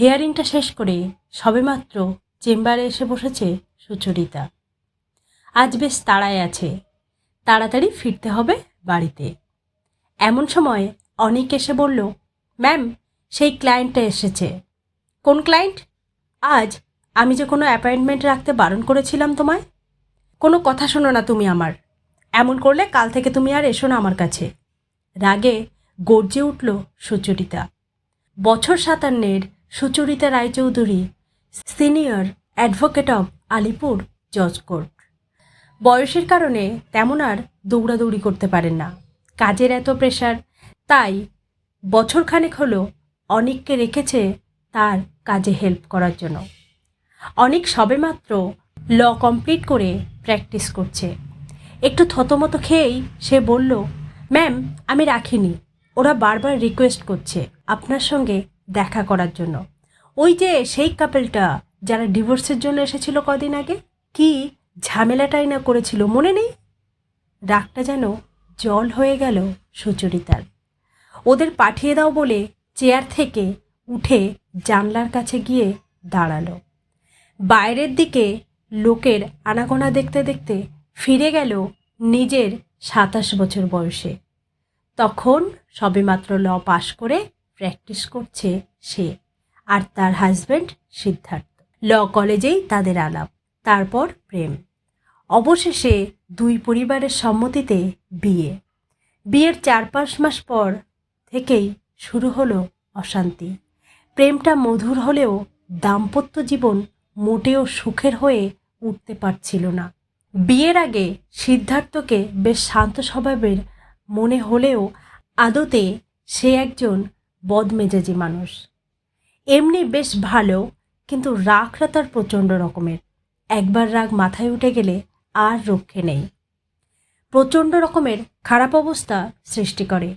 হেয়ারিংটা শেষ করে সবেমাত্র চেম্বারে এসে বসেছে সুচরিতা। আজ বেশ তাড়ায় আছে। তাড়াতাড়ি ফিরতে হবে বাড়িতে। এমন সময় অনিক এসে বলল, ম্যাম, সেই ক্লায়েন্টটা এসেছে। কোন ক্লায়েন্ট? আজ আমি যে কোনো অ্যাপয়েন্টমেন্ট রাখতে বারণ করেছিলাম তোমায়? কোনো কথা শোনো না তুমি আমার। এমন করলে কাল থেকে তুমি আর এসো না আমার কাছে। রাগে গর্জে উঠল সুচরিতা। বছর সাতান্নের Sucharita Roychowdhury, senior advocate of Alipore, জজ কোর্ট। বয়সের কারণে তেমন আর দৌড়াদৌড়ি করতে পারেন না। কাজের এত প্রেশার তাই বছরখানেক হলো অনেককে রেখেছে তার কাজে হেল্প করার জন্য। অনেক সবেমাত্র ল কমপ্লিট করে প্র্যাকটিস করছে। একটু থতমতো খেয়েই সে বলল ম্যাম আমি রাখিনি। ওরা বারবার রিকোয়েস্ট করছে। আপনার সঙ্গে দেখা করার জন্য। ওই যে সেই কাপেলটা যারা ডিভোর্সের জন্য এসেছিল কদিন আগে, কি ঝামেলাটাই না করেছিল, মনে নেই? রাগটা যেন জল হয়ে গেল সুচরিতার। ওদের পাঠিয়ে দাও বলে চেয়ার থেকে উঠে জানলার কাছে গিয়ে দাঁড়াল। বাইরের দিকে লোকের আনাগোনা দেখতে দেখতে ফিরে গেল নিজের সাতাশ বছর বয়সে। তখন সবেমাত্র ল পাশ করে প্র্যাকটিস করছে সে আর তার হাজব্যান্ড সিদ্ধার্থ। ল কলেজেই তাদের আলাপ, তারপর প্রেম। অবশেষে দুই পরিবারের সম্মতিতে বিয়ে। বিয়ের চার পাঁচ মাস পর থেকেই শুরু হলো অশান্তি। প্রেমটা মধুর হলেও দাম্পত্য জীবন মোটেও সুখের হয়ে উঠতে পারছিল না। বিয়ের আগে সিদ্ধার্থকে বেশ শান্ত স্বভাবের মনে হলেও আদতে সে একজন বদমেজাজি মানুষ। এমনি বেশ ভালো, কিন্তু রাগটা তার প্রচণ্ড রকমের। একবার রাগ মাথায় উঠে গেলে আর রক্ষে নেই। প্রচণ্ড রকমের খারাপ অবস্থা সৃষ্টি করে।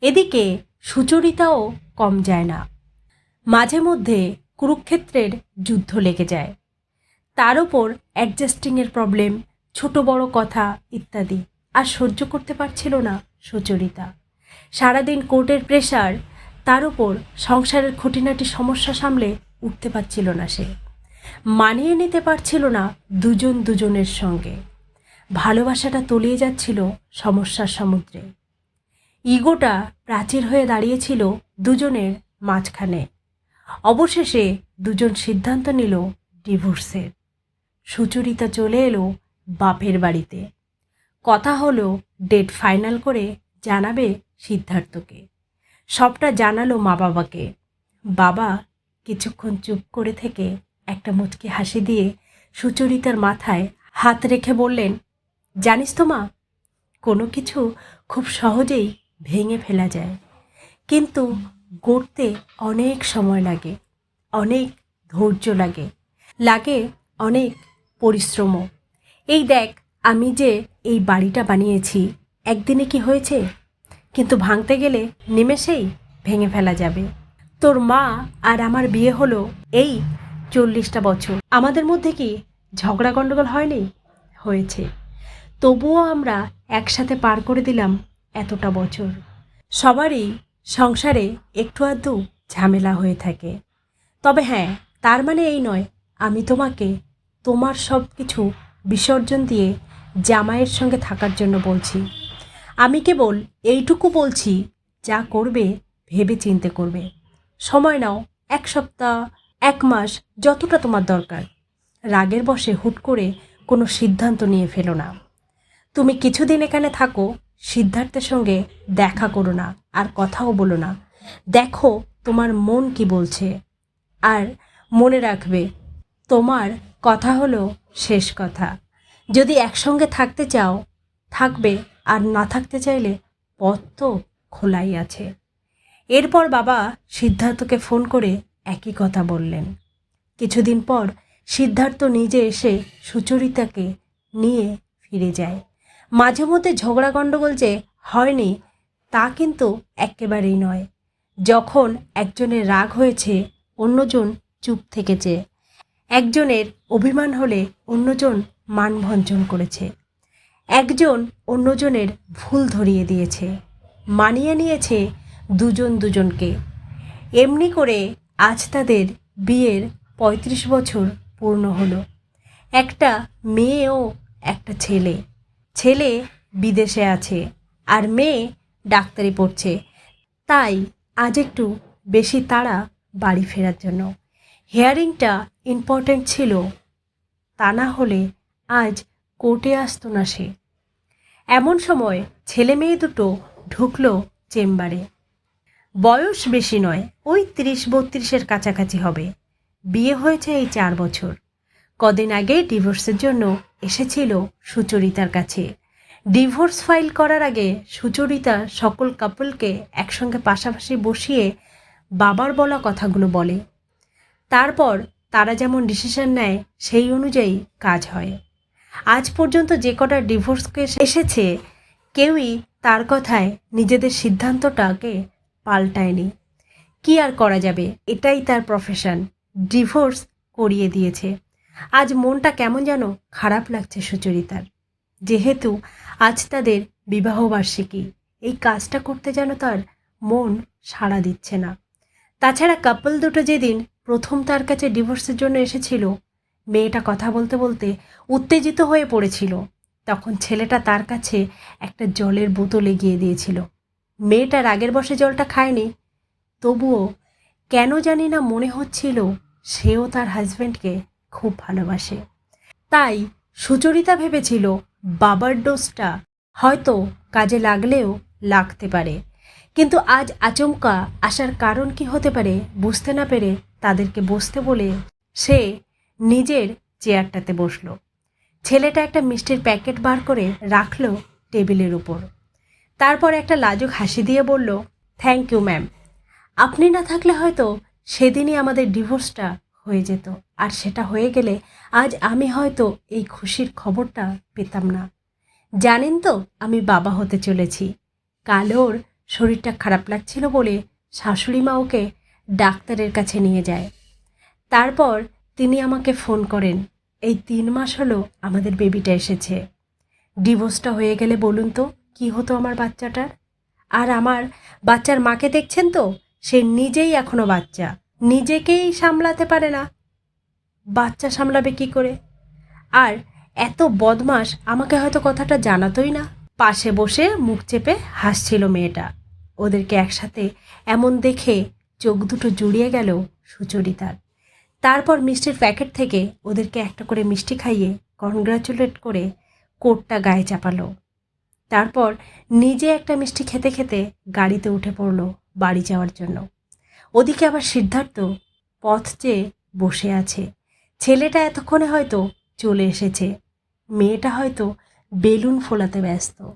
এদিকে সুচরিতাও কম যায় না। মাঝে মধ্যে কুরুক্ষেত্রের যুদ্ধ লেগে যায়। তার ওপর অ্যাডজাস্টিংয়ের প্রবলেম, ছোট বড় কথা ইত্যাদি। আর সহ্য করতে পারছিল না সুচরিতা। সারাদিন কোর্টের প্রেশার তার ওপর সংসারের খুঁটিনাটি সমস্যা সামলে উঠতে পারছিল না সে। মানিয়ে নিতে পারছিল না দুজন দুজনের সঙ্গে। ভালোবাসাটা তলিয়ে যাচ্ছিল সমস্যার সমুদ্রে। ইগোটা প্রাচীর হয়ে দাঁড়িয়েছিল দুজনের মাঝখানে। অবশেষে দুজন সিদ্ধান্ত নিল ডিভোর্সের। সুচরিতা চলে এলো বাপের বাড়িতে। কথা হলো ডেট ফাইনাল করে জানাবে সিদ্ধার্থকে। সবটা জানালো মা বাবাকে। বাবা কিছুক্ষণ চুপ করে থেকে একটা মুচকি হাসি দিয়ে সুচরিতার মাথায় হাত রেখে বললেন, জানিস তো মা, কোনো কিছু খুব সহজেই ভেঙে ফেলা যায়। কিন্তু গড়তে অনেক সময় লাগে, অনেক ধৈর্য লাগে লাগে অনেক পরিশ্রমও। এই দেখ, আমি যে এই বাড়িটা বানিয়েছি, একদিনে কি হয়েছে? কিন্তু ভাঙতে গেলে নিমেষেই ভেঙে ফেলা যাবে। তোর মা আর আমার বিয়ে হলো এই চল্লিশটা বছর। আমাদের মধ্যে কি ঝগড়া গণ্ডগোল হয়নি? হয়েছে। তবুও আমরা একসাথে পার করে দিলাম এতটা বছর। সবারই সংসারে একটু আধটু ঝামেলা হয়ে থাকে। তবে হ্যাঁ তার মানে এই নয়, আমি তোমাকে তোমার সব কিছু বিসর্জন দিয়ে জামাইয়ের সঙ্গে থাকার জন্য বলছি। আমি কেবল এইটুকু বলছি, যা করবে ভেবে চিনতে করবে। সময় নাও, এক সপ্তাহ, এক মাস, যতটা তোমার দরকার। রাগের বসে হুট করে কোনো সিদ্ধান্ত নিয়ে ফেলো না। তুমি কিছুদিন এখানে থাকো, সিদ্ধার্থের সঙ্গে দেখা করো না, আর কথাও বলো না। দেখো তোমার মন কি বলছে। আর মনে রাখবে, তোমার কথা হলো শেষ কথা। যদি একসঙ্গে থাকতে চাও, থাকবে আর না থাকতে চাইলে পথ তো খোলাই আছে। এরপর বাবা সিদ্ধার্থকে ফোন করে একই কথা বললেন। কিছুদিন পর সিদ্ধার্থ নিজে এসে সুচরিতাকে নিয়ে ফিরে যায়। মাঝে মধ্যে ঝগড়া গণ্ডগোল যে হয়নি, তা কিন্তু একেবারেই নয়। যখন একজনের রাগ হয়েছে, অন্যজন চুপ থেকেছে। একজনের অভিমান হলে অন্যজন মানভঞ্জন করেছে। একজন অন্যজনের ভুল ধরিয়ে দিয়েছে, মানিয়ে নিয়েছে দুজন দুজনকে। এমনি করে আজ তাদের বিয়ের পঁয়ত্রিশ বছর পূর্ণ হলো। একটা মেয়ে ও একটা ছেলে। ছেলে বিদেশে আছে আর মেয়ে ডাক্তারি পড়ছে। তাই আজ একটু বেশি তাড়া বাড়ি ফেরার জন্য। হিয়ারিংটা ইম্পর্ট্যান্ট ছিল। তা না হলে আজ কোর্টে আসতো না সে। এমন সময় ছেলে মেয়ে দুটো ঢুকলো চেম্বারে। বয়স বেশি নয়, ওই তিরিশ বত্রিশের কাছাকাছি হবে। বিয়ে হয়েছে এই চার বছর। কদিন আগে ডিভোর্সের জন্য এসেছিল সুচরিতার কাছে। ডিভোর্স ফাইল করার আগে সুচরিতা সকল কাপলকে একসঙ্গে পাশাপাশি বসিয়ে বাবার বলা কথাগুলো বলে। তারপর তারা যেমন ডিসিশন নেয়, সেই অনুযায়ী কাজ হয়। আজ পর্যন্ত যে কটা ডিভোর্স কেস এসেছে, কেউই তার কথায় নিজেদের সিদ্ধান্তটাকে পাল্টায়নি। কি আর করা যাবে? এটাই তার প্রফেশন ডিভোর্স করিয়ে দিয়েছে। আজ মনটা কেমন যেন খারাপ লাগছে সুচরিতার। যেহেতু আজ তাদের বিবাহবার্ষিকী এই কাজটা করতে যেন তার মন সাড়া দিচ্ছে না। তাছাড়া কাপল দুটো যেদিন প্রথম তার কাছে ডিভোর্সের জন্য এসেছিল মেয়েটা কথা বলতে বলতে উত্তেজিত হয়ে পড়েছিল। তখন ছেলেটা তার কাছে একটা জলের বোতল এগিয়ে দিয়েছিল। মেয়েটা রাগের বসে জলটা খায়নি। তবুও কেন জানি না মনে হচ্ছিল সেও তার হাজব্যান্ডকে খুব ভালোবাসে। তাই সুচরিতা ভেবেছিল বাবার ডোজটা হয়তো কাজে লাগলেও লাগতে পারে। কিন্তু আজ আচমকা আসার কারণ কি হতে পারে বুঝতে না পেরে তাদেরকে বসতে বলে সে নিজের চেয়ারটাতে বসল। ছেলেটা একটা মিষ্টির প্যাকেট বার করে রাখল টেবিলের উপর। তারপর একটা লাজুক হাসি দিয়ে বলল থ্যাংক ইউ ম্যাম আপনি না থাকলে হয়তো সেদিনই আমাদের ডিভোর্সটা হয়ে যেত। আর সেটা হয়ে গেলে আজ আমি হয়তো এই খুশির খবরটা পেতাম না। জানেন তো, আমি বাবা হতে চলেছি। কাল ওর শরীরটা খারাপ লাগছিল বলে শাশুড়ি মা ওকে ডাক্তারের কাছে নিয়ে যায়। তারপর তিনি আমাকে ফোন করেন। এই তিন মাস হলো আমাদের বেবিটা এসেছে। ডিভোর্সটা হয়ে গেলে বলুন তো, কি হতো আমার বাচ্চাটার? আর আমার বাচ্চার মাকে দেখছেন তো? সে নিজেই এখনও বাচ্চা। নিজেকেই সামলাতে পারে না। বাচ্চা সামলাবে কি করে? আর এত বদমাস আমাকে হয়তো কথাটা জানাতোই না। পাশে বসে মুখ চেপে হাসছিল মেয়েটা। ওদেরকে একসাথে এমন দেখে চোখ দুটো জুড়িয়ে গেল সুচরিতার। তারপর মিষ্টির প্যাকেট থেকে ওদেরকে একটা করে মিষ্টি খাইয়ে কনগ্রাচুলেট করে কোটটা গায়ে চাপালো। তারপর নিজে একটা মিষ্টি খেতে খেতে গাড়িতে উঠে পড়ল বাড়ি যাওয়ার জন্য। ওদিকে আবার সিদ্ধার্থ পথ চেয়ে বসে আছে। ছেলেটা এতক্ষণে হয়তো চলে এসেছে। মেয়েটা হয়তো বেলুন ফোলাতে ব্যস্ত।